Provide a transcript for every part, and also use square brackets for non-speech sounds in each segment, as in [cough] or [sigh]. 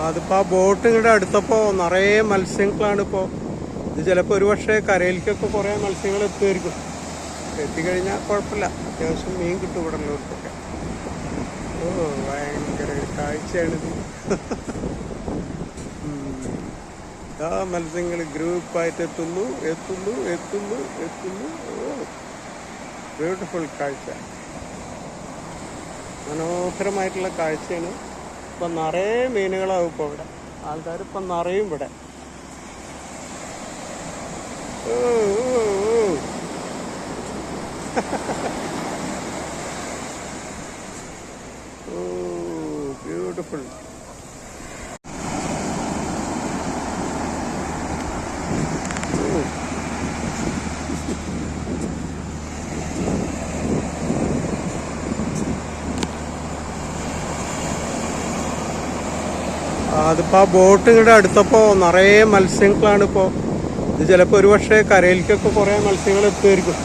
അതിപ്പോ ആ ബോട്ട് ഇങ്ങോട്ട് അടുത്തപ്പോൾ നിറയെ മത്സ്യങ്ങളാണ് ഇപ്പോ. ഇത് ചിലപ്പോ ഒരു പക്ഷേ കരയിലേക്കൊക്കെ കുറേ മത്സ്യങ്ങൾ എത്തുമായിരിക്കും എത്തിക്കഴിഞ്ഞാൽ കുഴപ്പമില്ല. അത്യാവശ്യം മീൻ കിട്ടും ഇവിടെ ഉള്ളവർക്കൊക്കെ. ഓ ഭയങ്കര കാഴ്ചയാണിത്. [laughs] ആ മത്സ്യങ്ങൾ ഗ്രൂപ്പായിട്ട് എത്തുന്നു എത്തുന്നു എത്തുന്നു എത്തുന്നു. ഓ ബ്യൂട്ടിഫുൾ കാഴ്ച. മനോഹരമായിട്ടുള്ള കാഴ്ചയാണ്. ഇപ്പം നിറയെ മീനുകളാവും ഇപ്പോൾ ഇവിടെ. ആൾക്കാർ ഇപ്പം നിറയും ഇവിടെ. ഓ ബ്യൂട്ടിഫുൾ [laughs] അതിപ്പോൾ ആ ബോട്ട് ഇങ്ങോട്ട് അടുത്തപ്പോൾ നിറയെ മത്സ്യങ്ങളാണ് ഇപ്പോൾ ഇത് ചിലപ്പോൾ ഒരു പക്ഷേ കരയിലേക്കൊക്കെ കുറേ മത്സ്യങ്ങൾ എത്തുമായിരിക്കും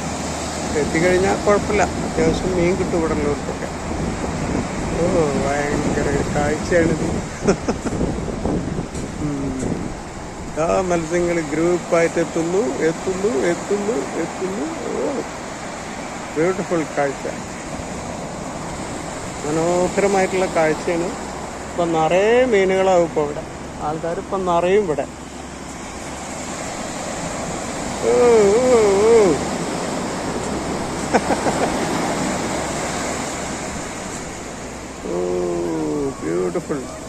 എത്തിക്കഴിഞ്ഞാൽ കുഴപ്പമില്ല. അത്യാവശ്യം മീൻ കിട്ടും ഇവിടെ ഉള്ളവർക്കൊക്കെ. ഓ ഭയങ്കര കാഴ്ചയാണിത്. ആ മത്സ്യങ്ങൾ ഗ്രൂപ്പായിട്ട് എത്തുന്നു എത്തുന്നു എത്തുന്നു എത്തുന്നു. ഓ ബ്യൂട്ടിഫുൾ കാഴ്ച. മനോഹരമായിട്ടുള്ള കാഴ്ചയാണ്. ഇപ്പം നിറയെ മീനുകളാവും ഇപ്പോൾ ഇവിടെ. ആൾക്കാർ ഇപ്പം നിറയും ഇവിടെ. ബ്യൂട്ടിഫുൾ [laughs]